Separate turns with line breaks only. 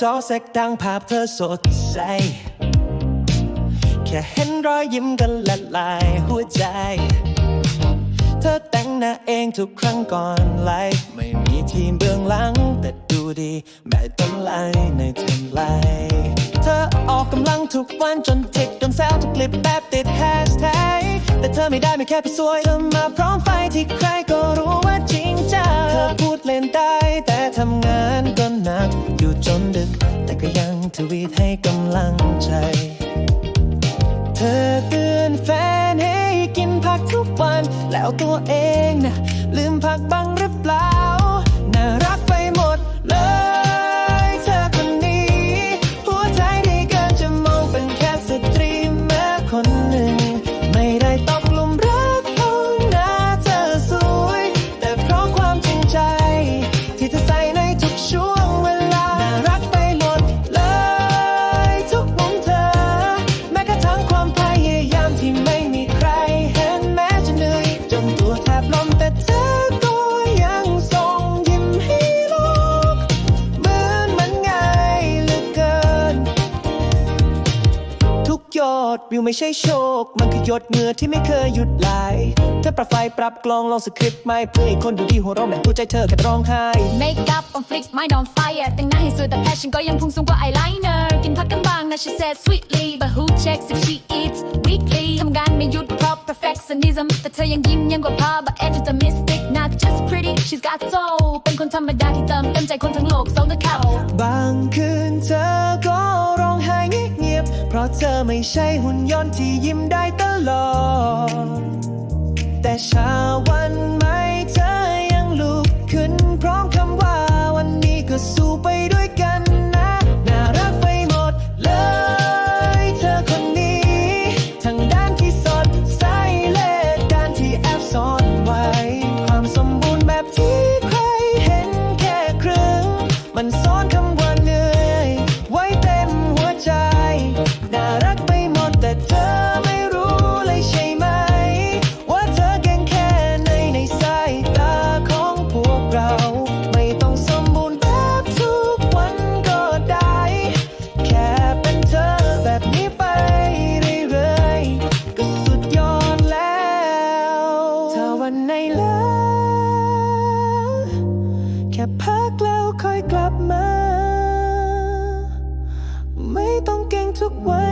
จอแสกดังภาพเธอสดใส แค่เห็นรอยยิ้มกันละลายหัวใจ เธอแต่งหน้าเองทุกครั้งก่อนไลฟ์ไม่มีทีมเบื้องหลัง แต่ดูดีแม้ต้องไลน์ในทำไลน์เธอออกกำลังทุกวันจนทิกจนแซวทุกคลิปแบบติดแฮชแท็กแต่เธอไม่ได้ไม่แค่ไปสวยเธอมาพร้อมไฟที่ใคร นดึก แต่ก็ยังทวีตให้กำลังใจ เธอเตือนแฟนให้กินผักทุกวัน แล้วตัวเองนะลืมผักบ้าง ดวิวไม่ใช่โชค มันคือหยดเหงื่อที่ไม่เคยหยุดไหลเธอปรับไฟปรับกลองลองสคริปต์ไม่เพื่อให้คนดูดีหัวเราะแม้หัวใจเธอแค่ร้องไห้
Make up on flick mind on fire แต่งหน้าให้สวยแต่แพชชั่นก็ยังพุ่งสูงกว่า eyeliner กินพักกันบางนะ she said sweetly but who checks if she eats weekly ทำงานไม่หยุดเพราะ perfectionism แต่เธอยังยิ้มยังกว่าพา but edge is a mystic not just pretty she's got soul เป็นคนธรรมดาที่เติมเต็มใจคนทั้งโลก so look out
บางคืนเธอก็ ราะเธอไม่ใช่หุ่นยนต์ที่ยิ้มได้ตลอด แค่พักแล้วค่อยกลับมา ไม่ต้องเก่งทุกวัน